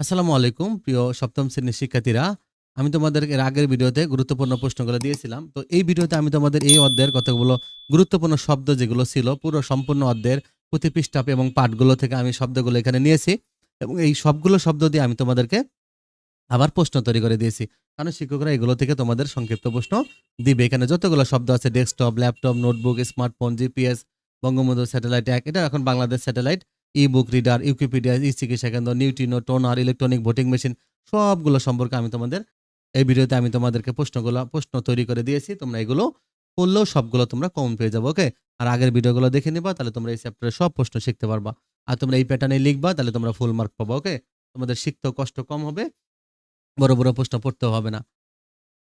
আসসালামু আলাইকুম, প্রিয় সপ্তম শ্রেণির শিক্ষার্থীরা। আমি তোমাদের এর আগের ভিডিওতে গুরুত্বপূর্ণ প্রশ্নগুলো দিয়েছিলাম। তো এই ভিডিওতে আমি তোমাদের এই অধ্যায়ের কতগুলো গুরুত্বপূর্ণ শব্দ যেগুলো ছিল, পুরো সম্পূর্ণ অধ্যায়ের প্রতি পৃষ্ঠা এবং পাঠগুলো থেকে আমি শব্দগুলো এখানে নিয়েছি এবং এই সবগুলো শব্দ দিয়ে আমি তোমাদেরকে আবার প্রশ্ন তৈরি করে দিয়েছি। কারণ শিক্ষকরা এগুলো থেকে তোমাদের সংক্ষিপ্ত প্রশ্ন দিবে। এখানে যতগুলো শব্দ আছে, desktop, laptop, notebook, smartphone, GPS, Bangabandhu satellite এক, এটা এখন Bangladesh satellite e book reader Wikipedia e চিকিৎসা কেন্দ্র নিউটিনো টোনার ইলেকট্রনিক ভোটিং মেশিন সবগুলো সম্পর্কে আমি তোমাদের এই ভিডিওতে আমি তোমাদেরকে প্রশ্নগুলো, প্রশ্ন তৈরি করে দিয়েছি। তোমরা এগুলো করলেও সবগুলো তোমরা কমন পেয়ে যাব ওকে আর আগের ভিডিওগুলো দেখে নিবা, তাহলে তোমরা এই চ্যাপ্টারে সব প্রশ্ন শিখতে পারবা। আর তোমরা এই প্যাটার্নে লিখবা, তাহলে তোমরা ফুল মার্ক পাবো ওকে তোমাদের শিখতেও কষ্ট কম হবে, বড় বড় প্রশ্ন পড়তেও হবে না।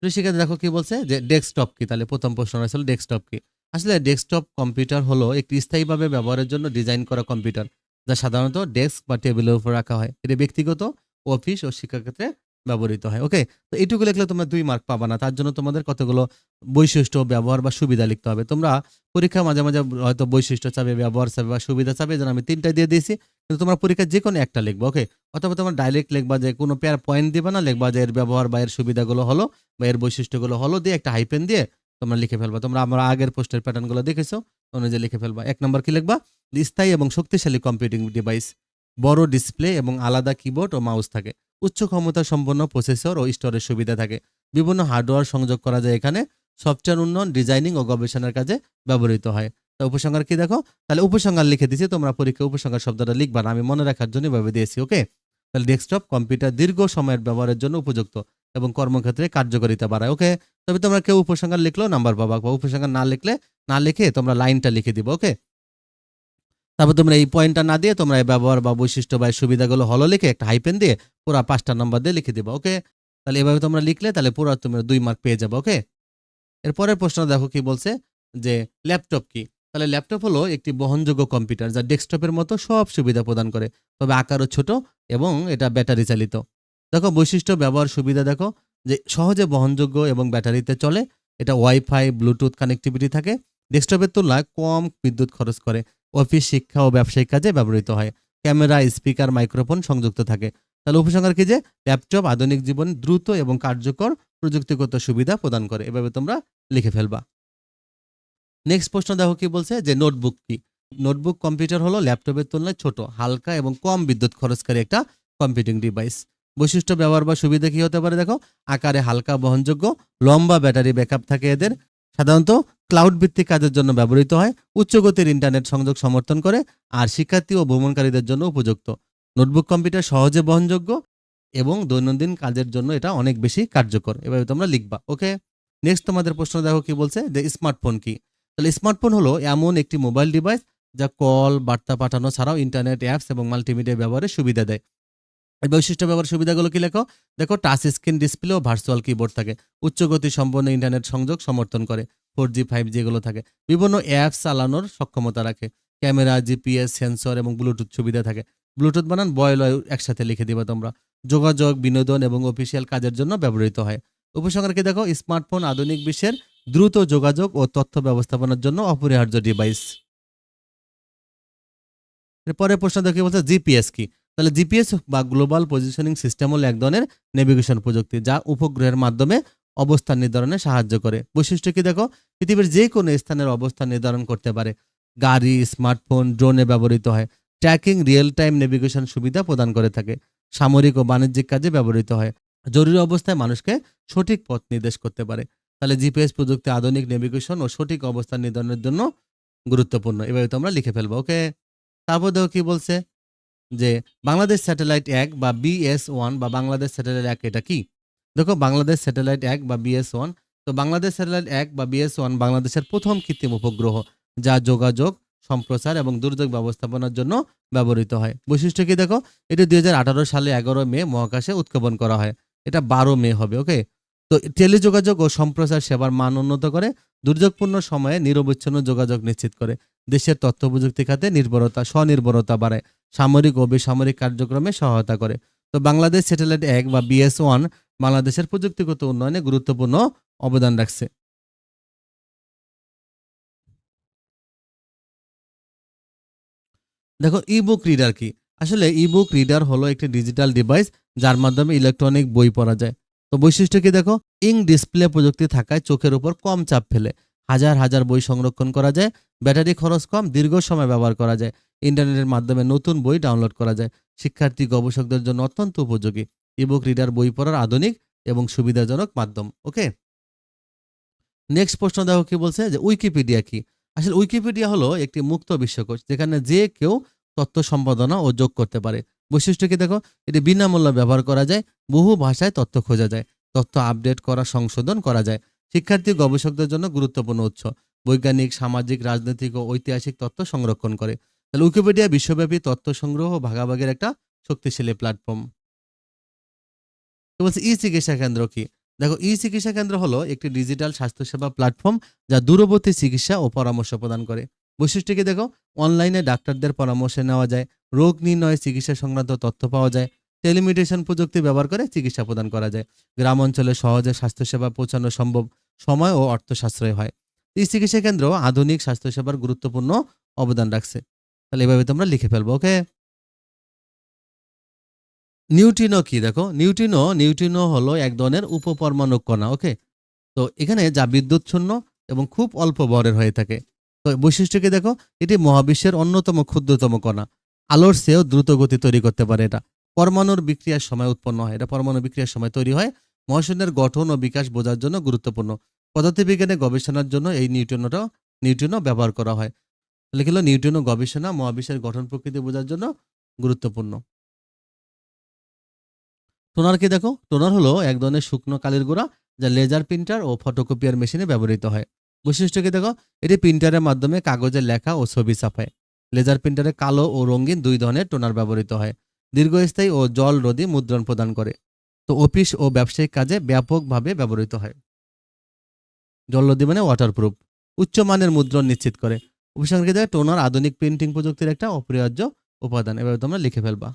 শিক্ষার্থী দেখো কি বলছে যে ডেস্কটপ কি? তাহলে প্রথম প্রশ্ন হয়েছিল ডেস্কটপ কি? আসলে ডেস্কটপ কম্পিউটার হলো একটি স্থায়ীভাবে ব্যবহারের জন্য ডিজাইন করা কম্পিউটার যা সাধারণত ডেস্ক বা টেবিলের উপর রাখা হয়। এটি ব্যক্তিগত, অফিস ও শিক্ষাক্ষেত্রে ব্যবহৃত হয়। ওকে? তো এইটুকু লিখলে তোমরা দুই মার্ক পাবা না। তার জন্য তোমাদের কতগুলো বৈশিষ্ট্য, ব্যবহার বা সুবিধা লিখতে হবে। তোমরা পরীক্ষা মাঝে মাঝে হয়তো বৈশিষ্ট্য চাবে ব্যবহার চাবে বা সুবিধা চাবে যেন আমি তিনটা দিয়ে দিয়েছি। কিন্তু তোমরা পরীক্ষায় যে কোনো একটা লিখব, ওকে? অথবা তোমরা ডাইরেক্ট লিখবা যে কোনো পেয়ার পয়েন্ট দিবা না, লিখবা যে এর ব্যবহার বা এর সুবিধাগুলো হলো বা এর বৈশিষ্ট্যগুলো হলো দিয়ে একটা হাইপেন দিয়ে তোমরা লিখে ফেলবা। তোমরা আমরা আগের পোস্টের প্যাটার্নগুলো দেখেছ? অনুযায়ী লিখে ফেলবা। এক নম্বর কি লিখবা? স্থায়ী এবং শক্তিশালী কম্পিউটিং ডিভাইস বড় ডিসপ্লে এবং আলাদা কিবোর্ড ও মাউস থাকে। উচ্চ ক্ষমতা সম্পন্ন প্রসেসর ও স্টোরের সুবিধা থাকে। বিভিন্ন হার্ডওয়্যার সংযোগ করা যায় এখানে। সফটওয়্যার উন্নয়ন ডিজাইনিং ও গবেষণার কাজে ব্যবহৃত হয়। তা উপসংহার কি দেখো? তাহলে উপসংহার লিখে দিয়েছি তোমরা পরীক্ষা উপসংহার শব্দটা লিখবা না, আমি মনে রাখার জন্য এভাবে দিয়েছি ওকে তাহলে ডেস্কটপ কম্পিউটার দীর্ঘ সময়ের ব্যবহারের জন্য উপযুক্ত। এবং কর্মক্ষেত্রে কার্যকারিতা বাড়ায়। ওকে তবে তোমরা কেউ উপসংহার লিখলেও নাম্বার পাবা। বা উপসংহার না লিখলে, না লিখে তোমরা লাইনটা লিখে দিবে ওকে তারপর তোমরা এই পয়েন্টটা না দিয়ে তোমরা এই ব্যবহার বা বৈশিষ্ট্য বা সুবিধাগুলো হলো লিখে একটা হাইপেন দিয়ে পুরো পাঁচটা নাম্বার দিয়ে লিখে দিবা ওকে তাহলে এভাবে তোমরা লিখলে তাহলে পুরো তুমি দুই মার্ক পেয়ে যাবে ওকে এরপরের প্রশ্ন দেখো কি বলছে যে ল্যাপটপ কি? তাহলে ল্যাপটপ হলো একটি বহনযোগ্য কম্পিউটার যা ডেস্কটপের মতো সব সুবিধা প্রদান করে। তবে আকারও ছোট এবং এটা ব্যাটারি চালিত। দেখো, বৈশিষ্ট্য, ব্যবহার, সুবিধা দেখো, যে সহজে বহনযোগ্য এবং ব্যাটারিতে চলে। এটা ওয়াইফাই ব্লুটুথ কানেক্টিভিটি থাকে। ডেস্কটপের তুলনায় কম বিদ্যুৎ খরচ করে। অফিস শিক্ষা ও ব্যবসায়িক কাজে ব্যবহৃত হয়। ক্যামেরা স্পিকার মাইক্রোফোন সংযুক্ত থাকে। তাহলে উপসংহার কি যে ল্যাপটপ আধুনিক জীবন, দ্রুত এবং কার্যকর প্রযুক্তিগত সুবিধা প্রদান করে। এভাবে তোমরা লিখে ফেলবা। নেক্সট প্রশ্ন দেখো, কি বলছে? যে নোটবুক কি? নোটবুক কম্পিউটার হলো ল্যাপটপের তুলনায় ছোট, হালকা এবং কম বিদ্যুৎ খরচকারী একটা কম্পিউটিং ডিভাইস বৈশিষ্ট্য, ব্যবহার বা সুবিধা কি হতে পারে দেখো? আকারে হালকা বহনযোগ্য, লম্বা ব্যাটারি ব্যাকআপ থাকে এদের। সাধারণত ক্লাউড ভিত্তিক কাজের জন্য ব্যবহৃত হয় উচ্চ গতির ইন্টারনেট সংযোগ সমর্থন করে, আর শিক্ষার্থী ও ভ্রমণকারীদের জন্য উপযুক্ত। নোটবুক কম্পিউটার সহজে বহনযোগ্য এবং দৈনন্দিন কাজের জন্য এটা অনেক বেশি কার্যকর। এভাবে তোমরা লিখবা, ওকে? নেক্সট তোমাদের প্রশ্ন দেখো কি বলছে, যে স্মার্টফোন কি? তাহলে স্মার্টফোন হলো এমন একটি মোবাইল ডিভাইস যা কল বার্তা পাঠানো ছাড়াও ইন্টারনেট অ্যাপস এবং মাল্টিমিডিয়া ব্যবহারের সুবিধা দেয়। এই বৈশিষ্ট্য ব্যবহার সুবিধাগুলো কি লেখো? দেখো টাচ স্ক্রিন ডিসপ্লে ও ভার্চুয়াল কিবোর্ড থাকে। উচ্চ গতি সম্পন্ন ইন্টারনেট সংযোগ সমর্থন করে। ফোর জি ফাইভ জি এগুলো থাকে। বিভিন্ন অ্যাপস চালানোর সক্ষমতা রাখে। ক্যামেরা জিপিএস সেন্সর এবং ব্লুটুথ সুবিধা থাকে। ব্লুটুথ বানান বয়েল একসাথে লিখে দিবা তোমরা। যোগাযোগ, বিনোদন এবং অফিসিয়াল কাজের জন্য ব্যবহৃত হয়। উপসংহার কি দেখো? স্মার্টফোন আধুনিক বিশ্বের দ্রুত যোগাযোগ ও তথ্য ব্যবস্থাপনার জন্য অপরিহার্য ডিভাইস পরের প্রশ্ন দেখে বলছে জিপিএস কি? তাহলে জিপিএস বা গ্লোবাল পজিশনিং সিস্টেম হলো এক ধরনের নেভিগেশন প্রযুক্তি যা উপগ্রহের মাধ্যমে অবস্থান নির্ধারণে সাহায্য করে। বৈশিষ্ট্য কি দেখো? পৃথিবীর যে কোনো স্থানের অবস্থান নির্ধারণ করতে পারে। গাড়ি, স্মার্টফোন, ড্রোনে ব্যবহৃত হয়। ট্র্যাকিং রিয়েল টাইম নেভিগেশন সুবিধা প্রদান করে থাকে। সামরিক ও বাণিজ্যিক কাজে ব্যবহৃত হয়। জরুরি অবস্থায় মানুষকে সঠিক পথ নির্দেশ করতে পারে। তাহলে জিপিএস প্রযুক্তি আধুনিক নেভিগেশন ও সঠিক অবস্থান নির্ধারণের জন্য গুরুত্বপূর্ণ। এভাবে তোমরা লিখে ফেলব, ওকে? তারপর দেখো কি বলছে? যে বাংলাদেশ স্যাটেলাইট এক বা বিএস ওয়ান বা বাংলাদেশ স্যাটেলাইট এক এটা কি? দেখো, বাংলাদেশ স্যাটেলাইট এক বা বিএস ওয়ান, তো বাংলাদেশ স্যাটেলাইট এক বা বিএস ওয়ান বাংলাদেশের প্রথম কৃত্রিম উপগ্রহ, যা যোগাযোগ, সম্প্রচার এবং দুর্যোগ ব্যবস্থাপনার জন্য ব্যবহৃত হয়। বৈশিষ্ট্য কি দেখো? এটি দুই সালে এগারো মে মহাকাশে উৎক্ষেপণ করা হয়। এটা বারো মে হবে, ওকে? তো টেলিযোগাযোগ ও সম্প্রচার সেবার মান উন্নত করে, দুর্যোগপূর্ণ সময়ে নিরবচ্ছিন্ন যোগাযোগ নিশ্চিত করে। দেশের তথ্য প্রযুক্তি খাতে নির্ভরতা, স্বনির্ভরতা বাড়ায়। সামরিক ও বেসামরিক কার্যক্রমে সহায়তা করে। তো বাংলাদেশ স্যাটেলাইট এক বা বিএস ওয়ান বাংলাদেশের প্রযুক্তিগত উন্নয়নে গুরুত্বপূর্ণ অবদান রাখছে। দেখো ই বুক রিডার কি? আসলে ইবুক রিডার হলো একটি ডিজিটাল ডিভাইস যার মাধ্যমে ইলেকট্রনিক বই পড়া যায়। তো বৈশিষ্ট্য কি দেখো? ইং ডিসপ্লে প্রযুক্তি থাকায় চোখের উপর কম চাপ ফেলে। হাজার হাজার বই সংরক্ষণ করা যায়, ব্যাটারি খরচ কম, দীর্ঘ সময় ব্যবহার করা যায়, ইন্টারনেটের মাধ্যমে নতুন বই ডাউনলোড করা যায়। শিক্ষার্থী, গবেষকদের জন্য অত্যন্ত উপযোগী। ইবুক রিডার বই পড়ার আধুনিক এবং সুবিধাজনক মাধ্যম, ওকে? নেক্সট প্রশ্ন দেখো কি বলছে যে উইকিপিডিয়া কি? আসলে উইকিপিডিয়া হলো একটি মুক্ত বিশ্বকোষ যেখানে যে কেউ তথ্য সম্পাদনা ও যোগ করতে পারে। বৈশিষ্ট্য কি দেখো? এটি বিনামূল্যে ব্যবহার করা যায়, বহু ভাষায় তথ্য খোঁজা যায়, তথ্য আপডেট করা, সংশোধন করা যায়। শিক্ষার্থী গবেষকদের জন্য গুরুত্বপূর্ণ উৎস। বৈজ্ঞানিক, সামাজিক, রাজনৈতিক ও ঐতিহাসিক তথ্য সংরক্ষণ করে। তাহলে উইকিপিডিয়া বিশ্বব্যাপী তথ্য সংগ্রহ ও ভাগাভাগির একটা শক্তিশালী প্ল্যাটফর্ম ই চিকিৎসা কেন্দ্র কি? দেখো ই চিকিৎসা কেন্দ্র হলো একটি ডিজিটাল স্বাস্থ্যসেবা প্ল্যাটফর্ম যা দূরবর্তী চিকিৎসা ও পরামর্শ প্রদান করে। বৈশিষ্ট্য কি দেখো? অনলাইনে ডাক্তারদের পরামর্শ নেওয়া যায়, রোগ নির্ণয় চিকিৎসা সংক্রান্ত তথ্য পাওয়া যায় টেলিমেডিসিন প্রযুক্তি ব্যবহার করে চিকিৎসা প্রদান করা যায়। গ্রাম অঞ্চলে সহজে স্বাস্থ্যসেবা পৌঁছানো সম্ভব সময় ও অর্থ সাশ্রয় হয়। এই চিকিৎসা কেন্দ্র আধুনিক স্বাস্থ্যসেবার গুরুত্বপূর্ণ অবদান রাখছে। তাহলে এভাবে তোমরা লিখে ফেলব, ওকে? নিউট্রিনো কি? দেখো নিউট্রিনো নিউট্রিনো হলো এক ধরনের উপপরমাণু কণা, ওকে? তো এখানে যা বিদ্যুৎ শূন্য এবং খুব অল্প বরের হয়ে থাকে। তো বৈশিষ্ট্য কি দেখো? এটি মহাবিশ্বের অন্যতম ক্ষুদ্রতম কণা। আলোর চেয়েও দ্রুত গতি তৈরি করতে পারে এটা। পরমাণুর বিক্রিয়ার সময় উৎপন্ন হয়। এটা পরমাণু বিক্রিয়ার সময় তৈরি হয়। মহাশূন্যের গঠন ও বিকাশ বোঝার জন্য গুরুত্বপূর্ণ। পদার্থবিজ্ঞানে গবেষণার জন্য এই নিউট্রিনোটা, নিউট্রিনো ব্যবহার করা হয়। লিখল নিউট্রিনো গবেষণা মহাবিশ্বের গঠন প্রকৃতি বোঝার জন্য গুরুত্বপূর্ণ। টোনার কি দেখো? টোনার হলো এক ধরনের শুকনো কালির গুঁড়া যা লেজার প্রিন্টার ও ফটোকপিয়ার মেশিনে ব্যবহৃত হয়। বৈশিষ্ট্য কি দেখো? এটি প্রিন্টারের মাধ্যমে কাগজে লেখা ও ছবি ছাপায়। লেজার প্রিন্টারে কালো ও রঙিন দুই ধরনের টোনার ব্যবহৃত হয়। দীর্ঘস্থায়ী ও জল রোধী মুদ্রণ প্রদান করে। তো অফিস ও ব্যবসায়িক কাজে ব্যাপকভাবে ব্যবহৃত হয়। জলরোধী মানে ওয়াটারপ্রুফ উচ্চমানের মুদ্রণ নিশ্চিত করে। অভিসংখ্যিত টোনার আধুনিক প্রিন্টিং প্রযুক্তির একটা অপরিহার্য উপাদান। এভাবে তোমরা লিখে ফেলবা।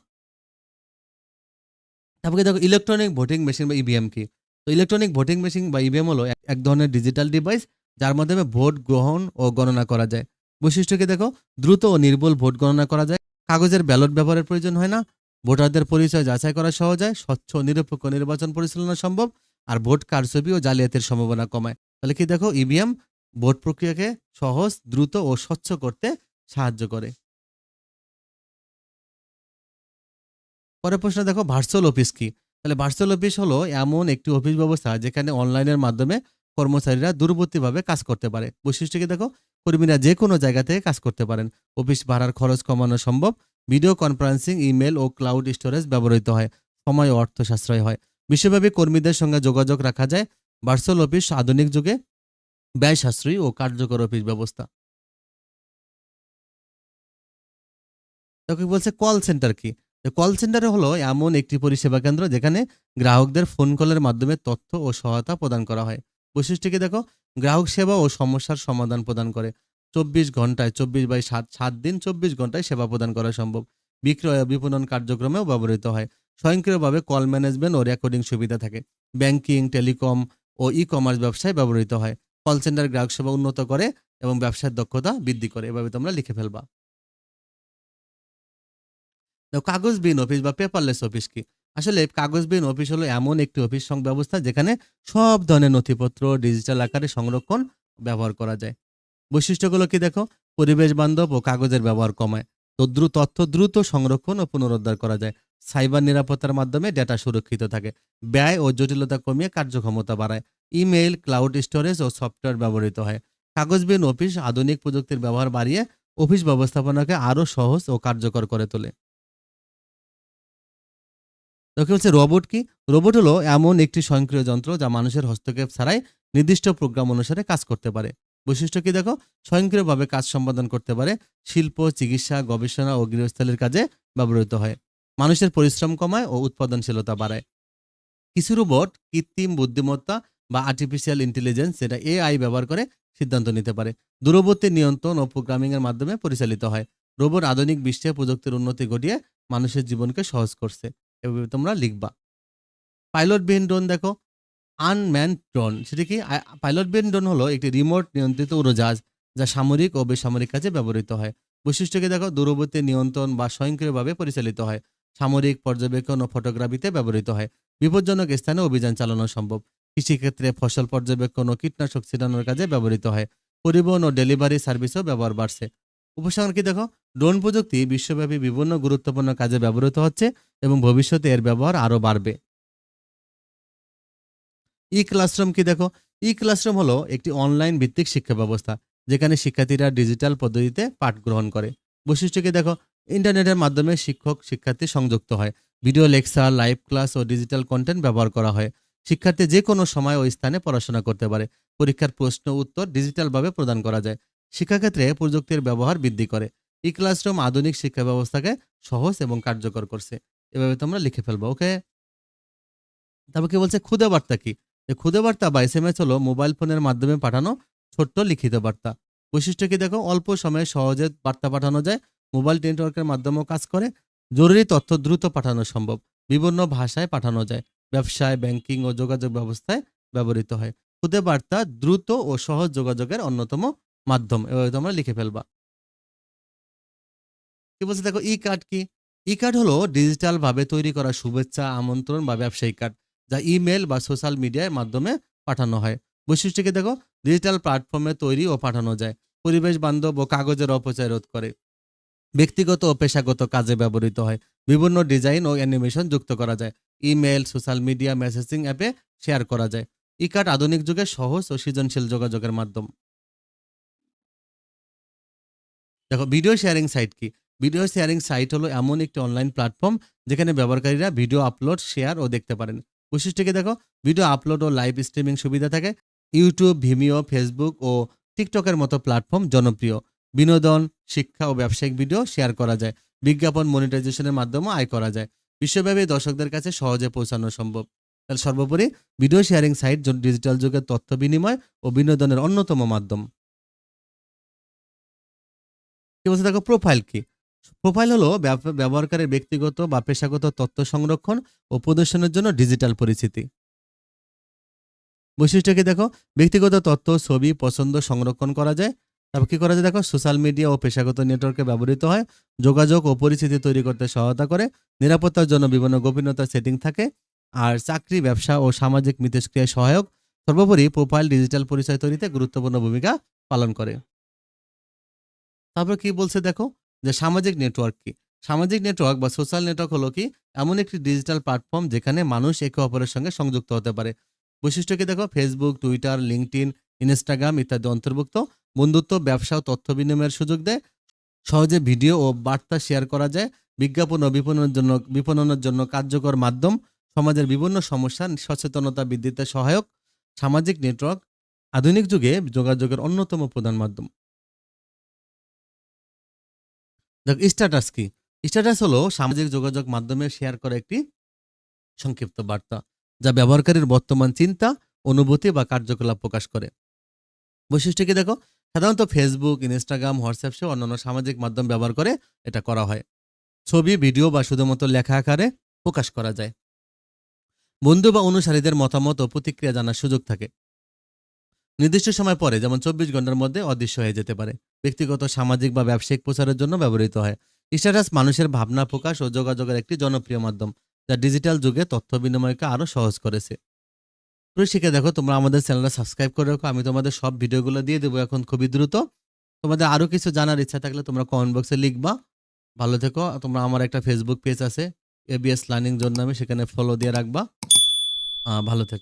তারপরে দেখো ইলেকট্রনিক ভোটিং মেশিন বা ইভিএম কি? তো ইলেকট্রনিক ভোটিং মেশিন বা ইভিএম হলো এক- ধরনের ডিজিটাল ডিভাইস যার মাধ্যমে ভোট গ্রহণ ও গণনা করা যায়। বৈশিষ্ট্যকে দেখো, দ্রুত ও নির্ভুল ভোট গণনা করা যায়। কাগজের ব্যালট ব্যবহারের প্রয়োজন হয় না। ভোটারদের পরিচয় যাচাই করা সহজ হয়, স্বচ্ছ নিরপেক্ষ নির্বাচন পরিচালনা সম্ভব, আর ভোট কারচুপি ও জালিয়াতির সম্ভাবনা কমায়। তাহলে কি দেখো, ইভিএম ভোট প্রক্রিয়াকে সহজ, দ্রুত ও স্বচ্ছ করতে সাহায্য করে। পরের প্রশ্ন দেখো, ভার্চুয়াল অফিস কি? তাহলে ভার্চুয়াল অফিস হলো এমন একটি অফিস ব্যবস্থা যেখানে অনলাইনের মাধ্যমে কর্মচারীরা দূরবর্তীভাবে কাজ করতে পারে। বৈশিষ্ট্য কি দেখো, কর্মীরা যে কোনো জায়গা থেকে কাজ করতে পারেন। অফিস ভাড়ার খরচ কমানো সম্ভব ভিডিও কনফারেন্সিং, ইমেল ও ক্লাউড স্টোরেজ ব্যবহৃত হয়। সময় ও অর্থ সাশ্রয় হয়। বিশ্বব্যাপী কর্মীদের সঙ্গে যোগাযোগ রাখা যায়। ভার্চুয়াল অফিস আধুনিক যুগে ব্যয় সাশ্রয়ী ও কার্যকর অফিস ব্যবস্থা। তো বলছে, কল সেন্টার কি? কল সেন্টার হলো এমন একটি পরিষেবা কেন্দ্র যেখানে গ্রাহকদের ফোন কলের মাধ্যমে তথ্য ও সহায়তা প্রদান করা হয়। বৈশিষ্ট্য কি দেখো? গ্রাহক সেবা ও সমস্যার সমাধান প্রদান করে। চব্বিশ ঘন্টায় চব্বিশ বাই সাত সাত দিন চব্বিশ ঘন্টায় সেবা প্রদান করা সম্ভব। বিক্রয় ও বিপণন কার্যক্রমেও ব্যবহৃত হয়। স্বয়ংক্রিয়ভাবে কল ম্যানেজমেন্ট ও রেকর্ডিং সুবিধা থাকে। ব্যাংকিং, টেলিকম ও ই কমার্স ব্যবসায় ব্যবহৃত হয়। কল সেন্টার গ্রাহক সেবা উন্নত করে এবং ব্যবসার দক্ষতা বৃদ্ধি করে। এভাবে তোমরা লিখে ফেলবা। কাগজবিহীন অফিস বা পেপারলেস অফিস কি? আসলে কাগজবিহীন অফিস হলো এমন একটি অফিস ব্যবস্থা যেখানে সব ধরনের নথিপত্র, ডিজিটাল আকারে সংরক্ষণ ব্যবহার করা যায়। বৈশিষ্ট্যগুলো কি দেখো? পরিবেশ বান্ধব ও কাগজের ব্যবহার কমায়। তো দ্রুত তথ্য দ্রুত সংরক্ষণ ও পুনরুদ্ধার করা যায়। সাইবার নিরাপত্তার মাধ্যমে ডেটা সুরক্ষিত থাকে। ব্যয় ও জটিলতা কমিয়ে কার্যক্ষমতা বাড়ায়। ইমেইল, ক্লাউড স্টোরেজ ও সফটওয়্যার ব্যবহৃত হয়। কাগজবিহীন অফিস আধুনিক প্রযুক্তির ব্যবহার বাড়িয়ে অফিস ব্যবস্থাপনাকে আরও সহজ ও কার্যকর করে তোলে। তোকে হচ্ছে রোবট কি? রোবট হলো এমন একটি স্বয়ংক্রিয় যন্ত্র যা মানুষের হস্তক্ষেপ ছাড়াই নির্দিষ্ট প্রোগ্রাম অনুসারে কাজ করতে পারে। বৈশিষ্ট্য কি দেখো? স্বয়ংক্রিয়ভাবে কাজ সম্পাদন করতে পারে, শিল্প, চিকিৎসা, গবেষণা ও গৃহস্থলীর কাজে ব্যবহৃত হয়। মানুষের পরিশ্রম কমায় ও উৎপাদনশীলতা বাড়ায়। কিছু রোবট কৃত্রিম বুদ্ধিমত্তা বা আর্টিফিশিয়াল ইন্টেলিজেন্স যেটা এআই ব্যবহার করে, সিদ্ধান্ত নিতে পারে। দূরবর্তী নিয়ন্ত্রণ ও প্রোগ্রামিংয়ের মাধ্যমে পরিচালিত হয়। রোবট আধুনিক বিশ্বে প্রযুক্তির উন্নতি ঘটিয়ে মানুষের জীবনকে সহজ করছে। এভাবে তোমরা লিখবা। পাইলট বিহীন ড্রোন দেখো আনম্যান ড্রোন সেটা কি পাইলট বিহীন ড্রোন হলো একটি রিমোট নিয়ন্ত্রিত উড়োজাহাজ যা সামরিক ও বেসামরিক কাজে ব্যবহৃত হয়। বৈশিষ্ট্যকে দেখো, দূরবর্তী নিয়ন্ত্রণ বা স্বয়ংক্রিয়ভাবে পরিচালিত হয়। সামরিক পর্যবেক্ষণ ও ফটোগ্রাফিতে ব্যবহৃত হয়। বিপজ্জনক স্থানে অভিযান চালানো সম্ভব। কৃষিক্ষেত্রে ফসল পর্যবেক্ষণ ও কীটনাশক ছিটানোর কাজে ব্যবহৃত হয়। পরিবহন ও ডেলিভারি সার্ভিসও ব্যবহার বাড়ছে। উপসংহার কি দেখো, ড্রোন প্রযুক্তি বিশ্বব্যাপী বিভিন্ন গুরুত্বপূর্ণ কাজে ব্যবহৃত হচ্ছে এবং ভবিষ্যতে এর ব্যবহার আরও বাড়বে। ই ক্লাসরুম কি দেখো? ই ক্লাসরুম হলো একটি অনলাইন ভিত্তিক শিক্ষা ব্যবস্থা, যেখানে শিক্ষার্থীরা ডিজিটাল পদ্ধতিতে পাঠ গ্রহণ করে। বৈশিষ্ট্যকে দেখো? ইন্টারনেটের মাধ্যমে শিক্ষক, শিক্ষার্থী সংযুক্ত হয়। ভিডিও লেকচার লাইভ ক্লাস ও ডিজিটাল কন্টেন্ট ব্যবহার করা হয়। শিক্ষার্থী যে কোনো সময় ও স্থানে পড়াশোনা করতে পারে। পরীক্ষার প্রশ্ন উত্তর ডিজিটালভাবে প্রদান করা যায়। শিক্ষাক্ষেত্রে প্রযুক্তির ব্যবহার বৃদ্ধি করে। ই ক্লাসরুম আধুনিক শিক্ষা ব্যবস্থাকে সহজ এবং কার্যকর করছে। এভাবে তোমরা লিখে ফেলব ওকে তারপর কি বলছে? খুদে বার্তা কি? যে খুদে বার্তা বা এস এম এস হলো মোবাইল ফোনের মাধ্যমে পাঠানো ছোট্ট লিখিত বার্তা। বৈশিষ্ট্য কি দেখো? অল্প সময়ে সহজে বার্তা পাঠানো যায় মোবাইল নেটওয়ার্কের মাধ্যমেও কাজ করে, জরুরি তথ্য দ্রুত পাঠানো সম্ভব, বিভিন্ন ভাষায় পাঠানো যায়, ব্যবসায় ব্যাংকিং ও যোগাযোগ ব্যবস্থায় ব্যবহৃত হয়। খুদে বার্তা দ্রুত ও সহজ যোগাযোগের অন্যতম মাধ্যম, এভাবে তোমরা লিখে ফেলবা। কি বলছে দেখো? ই কার্ড কি? ই কার্ড হলো ডিজিটাল ভাবে তৈরি করা শুভেচ্ছা, আমন্ত্রণ বা ব্যবসায়িক কার্ড যা ইমেল বা সোশ্যাল মিডিয়ার মাধ্যমে পাঠানো হয়। বৈশিষ্ট্যকে দেখো ডিজিটাল প্ল্যাটফর্মে তৈরি ও পাঠানো যায়। পরিবেশ বান্ধব ও কাগজের অপচয় রোধ করে। ব্যক্তিগত ও পেশাগত কাজে ব্যবহৃত হয়। বিভিন্ন ডিজাইন ও অ্যানিমেশন যুক্ত করা যায়। ইমেল, সোশ্যাল মিডিয়া, মেসেজিং অ্যাপে শেয়ার করা যায়। ই কার্ড আধুনিক যুগে সহজ ও সৃজনশীল যোগাযোগের মাধ্যম। দেখো, ভিডিও শেয়ারিং সাইট কি? ভিডিও শেয়ারিং সাইট হলো এমন একটি অনলাইন প্ল্যাটফর্ম যেখানে ব্যবহারকারীরা ভিডিও আপলোড, শেয়ার ও দেখতে পারেন। বৈশিষ্ট্যকে দেখো ভিডিও আপলোড ও লাইভ স্ট্রিমিং সুবিধা থাকে। ইউটিউব ভিমিও ফেসবুক ও টিকটকের মতো প্ল্যাটফর্ম জনপ্রিয়। বিনোদন, শিক্ষা ও ব্যবসায়িক ভিডিও শেয়ার করা যায়। বিজ্ঞাপন মনিটাইজেশনের মাধ্যমে আয় করা যায়। বিশ্বব্যাপী দর্শকদের কাছে সহজে পৌঁছানো সম্ভব। তাহলে সর্বোপরি ভিডিও শেয়ারিং সাইট ডিজিটাল যুগের তথ্য বিনিময় ও বিনোদনের অন্যতম মাধ্যম। কি বলছে দেখো প্রোফাইল কি? প্রোফাইল হলো ব্যব- ব্যবহারকারীর ব্যক্তিগত বা পেশাগত তথ্য সংরক্ষণ ও প্রদর্শনের জন্য ডিজিটাল পরিচিতি। বৈশিষ্ট্য কি দেখো? ব্যক্তিগত তথ্য, ছবি, পছন্দ সংরক্ষণ করা যায়। তারপর কি করা যায় দেখো? সোশ্যাল মিডিয়া ও পেশাগত নেটওয়ার্কে ব্যবহৃত হয়। যোগাযোগ ও পরিচিতি তৈরি করতে সহায়তা করে। নিরাপত্তার জন্য বিভিন্ন গোপনীয়তা সেটিং থাকে। আর চাকরি, ব্যবসা ও সামাজিক মিথস্ক্রিয়ায় সহায়ক। সর্বোপরি প্রোফাইল ডিজিটাল পরিচয় তৈরিতে গুরুত্বপূর্ণ ভূমিকা পালন করে। তারপর কি বলছে দেখো? যে সামাজিক নেটওয়ার্ক কি? সামাজিক নেটওয়ার্ক বা সোশ্যাল নেটওয়ার্ক হলো কি? এমন একটি ডিজিটাল প্ল্যাটফর্ম যেখানে মানুষ একে অপরের সঙ্গে সংযুক্ত হতে পারে। বৈশিষ্ট্য কি দেখো? ফেসবুক টুইটার লিঙ্কডইন ইনস্টাগ্রাম ইত্যাদি অন্তর্ভুক্ত। বন্ধুত্ব, ব্যবসা ও তথ্য বিনিময়ের সুযোগ দেয়। সহজে ভিডিও ও বার্তা শেয়ার করা যায়। বিজ্ঞাপন ও বিপণনের জন্য বিপণনের জন্য কার্যকর মাধ্যম। সমাজের বিভিন্ন সমস্যা, সচেতনতা বৃদ্ধিতে সহায়ক। সামাজিক নেটওয়ার্ক আধুনিক যুগে যোগাযোগের অন্যতম প্রধান মাধ্যম। দেখ স্ট্যাটাস কি? স্ট্যাটাস হলো সামাজিক যোগাযোগ মাধ্যমে শেয়ার করা একটি সংক্ষিপ্ত বার্তা যা ব্যবহারকারীর বর্তমান চিন্তা, অনুভূতি বা কার্যকলাপ প্রকাশ করে। বৈশিষ্ট্য কি দেখো? সাধারণত ফেসবুক ইনস্টাগ্রাম হোয়াটসঅ্যাপ সহ অন্যান্য সামাজিক মাধ্যম ব্যবহার করে এটা করা হয়। ছবি ভিডিও বা শুধুমাত্র লেখা আকারে প্রকাশ করা যায়। বন্ধু বা অনুসারীদের মতামত ও প্রতিক্রিয়া জানার সুযোগ থাকে। নির্দিষ্ট সময় পরে, যেমন চব্বিশ ঘণ্টার মধ্যে অদৃশ্য হয়ে যেতে পারে। ব্যক্তিগত, সামাজিক বা ব্যবসায়িক প্রচারের জন্য ব্যবহৃত হয়। স্ট্যাটাস মানুষের ভাবনা প্রকাশ ও যোগাযোগের একটি জনপ্রিয় মাধ্যম যা ডিজিটাল যুগে তথ্য বিনিময়কে আরও সহজ করেছে। প্রিয় শিখে দেখো, তোমরা আমাদের চ্যানেলটা সাবস্ক্রাইব করে রাখো। আমি তোমাদের সব ভিডিওগুলো দিয়ে দেবো এখন খুবই দ্রুত। তোমাদের আরও কিছু জানার ইচ্ছা থাকলে তোমরা কমেন্ট বক্সে লিখবা। ভালো থেকো। তোমরা আমার একটা ফেসবুক পেজ আছে এবিএস লার্নিং জোন নামে সেখানে ফলো দিয়ে রাখবা। ভালো থেকো।